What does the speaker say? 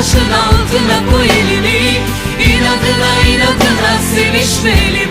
taşın altına koy elini. İnadına inadına sevişmeli